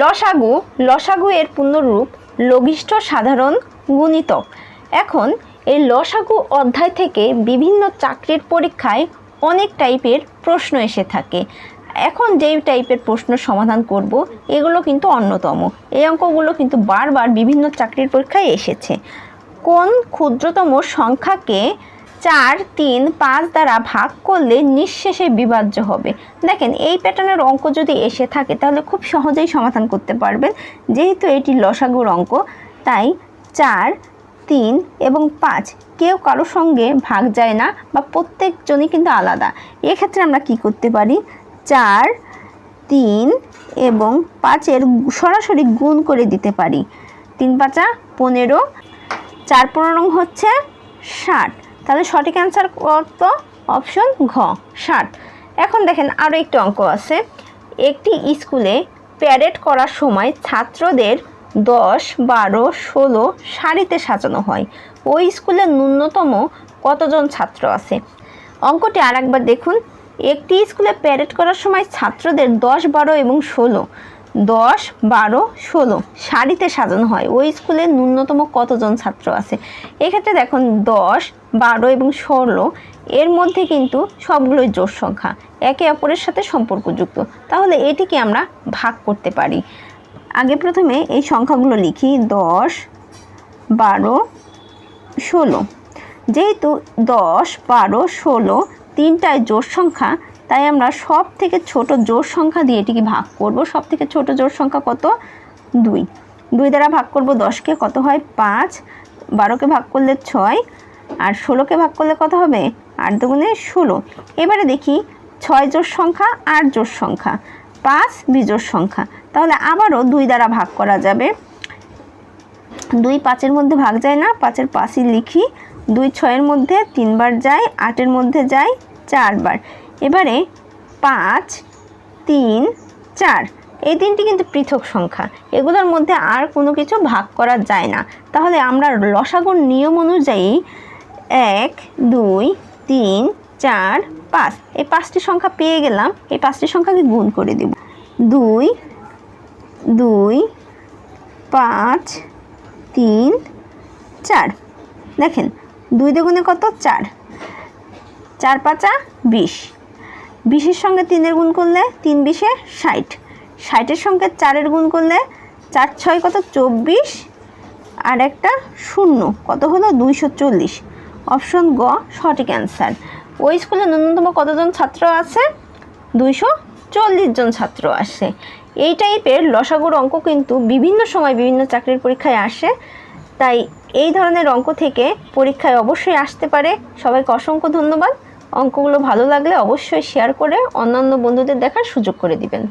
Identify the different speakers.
Speaker 1: লসাগু লসাগু এর পূর্ণরূপ লঘিষ্ঠ সাধারণ গুণিতক এখন এই লসাগু অধ্যায় থেকে বিভিন্ন চাকরির পরীক্ষায় অনেক টাইপের প্রশ্ন এসে থাকে। এখন যেই টাইপের প্রশ্ন সমাধান করব, এগুলো কিন্তু অন্যতম। এই অঙ্কগুলো কিন্তু বারবার বিভিন্ন চাকরির পরীক্ষায় এসেছে। কোন ক্ষুদ্রতম সংখ্যাকে চার, তিন, পাঁচ দ্বারা ভাগ করলে নিঃশেষে বিভাজ্য হবে। দেখেন, এই প্যাটার্নের অঙ্ক যদি এসে থাকে, তাহলে খুব সহজেই সমাধান করতে পারবেন। যেহেতু এটি লসাগুর অঙ্ক, তাই চার, তিন এবং পাঁচ কেউ কারোর সঙ্গে ভাগ যায় না বা প্রত্যেকজনই কিন্তু আলাদা। এক্ষেত্রে আমরা কি করতে পারি? চার, তিন এবং পাঁচের সরাসরি গুণ করে দিতে পারি। তিন পাঁচা পনেরো, চার পনেরো হচ্ছে ষাট। তাহলে সঠিক অ্যান্সার কত? অপশন ঘ, ষাট। এখন দেখেন আরও একটি অঙ্ক আছে। একটি স্কুলে প্যারেড করার সময় ছাত্রদের দশ, বারো, ষোলো সারিতে সাজানো হয়। ওই স্কুলে ন্যূনতম কতজন ছাত্র আছে? অঙ্কটি আর একবার দেখুন। একটি স্কুলে প্যারেড করার সময় ছাত্রদের দশ, বারো এবং ষোলো, দশ, বারো, ষোলো সারিতে সাজানো হয়। ওই স্কুলে ন্যূনতম কতজন ছাত্র আছে? এক্ষেত্রে দেখুন, দশ বারো এবং ষোলো, এর মধ্যে কিন্তু সবগুলোই জোর সংখ্যা। একে অপরের সাথে সম্পর্কযুক্ত। তাহলে এটিকে আমরা ভাগ করতে পারি। আগে প্রথমে এই সংখ্যাগুলো লিখি, দশ, বারো, ষোলো। যেহেতু দশ, বারো, ষোলো তিনটায় জোর সংখ্যা, তাই আমরা সব থেকে ছোট জোর সংখ্যা দিয়ে এটিকে ভাগ করব। সব থেকে ছোট জোর সংখ্যা কত? দুই। দুই দ্বারা ভাগ করব দশকে, কত হয়? পাঁচ। বারোকে ভাগ করলে ছয়। আর ষোলোকে ভাগ করলে কত হবে? আট দুগুণে ষোলো। এবারে দেখি ছয় জোর সংখ্যা, আট জোর সংখ্যা, পাঁচ বিজোড় সংখ্যা। তাহলে আবারও দুই দ্বারা ভাগ করা যাবে। দুই পাঁচের মধ্যে ভাগ যায় না, পাঁচের পাঁচই লিখি। দুই ছয়ের মধ্যে তিনবার যায়, আটের মধ্যে যায় চারবার। এবারে পাঁচ, তিন, চার। এই তিনটি কিন্তু পৃথক সংখ্যা। এগুলোর মধ্যে আর কোনো কিছু ভাগ করা যায় না। তাহলে আমরা লসাগুর নিয়ম অনুযায়ী এক, দুই, তিন, চার, পাঁচ। এই পাঁচটি সংখ্যা পেয়ে গেলাম। এই পাঁচটি সংখ্যাকে গুণ করে দেব। দুই দুই, পাঁচ, তিন, চার। দেখেন, দুই দুগুণে কত? চার। চার পাঁচা বিশ। বিশের সঙ্গে তিনের গুণ করলে তিন বিশে ষাট। ষাটের সঙ্গে চারের গুণ করলে চার ছয় কত? চব্বিশ। আর একটা শূন্য। কত হলো? দুইশো চল্লিশ। অপশন গ, সঠিক অ্যান্সার। ওই স্কুলে ন্যূনতম কতজন ছাত্র আছে? দুইশো চল্লিশ জন ছাত্র আসে। এই টাইপের লসাগুর অঙ্ক কিন্তু বিভিন্ন সময় বিভিন্ন চাকরির পরীক্ষায় আসে। তাই এই ধরনের অঙ্ক থেকে পরীক্ষায় অবশ্যই আসতে পারে। সবাইকে অসংখ্য ধন্যবাদ। অঙ্কগুলো ভালো লাগলে অবশ্যই শেয়ার করে অন্যান্য বন্ধুদের দেখার সুযোগ করে দিবেন।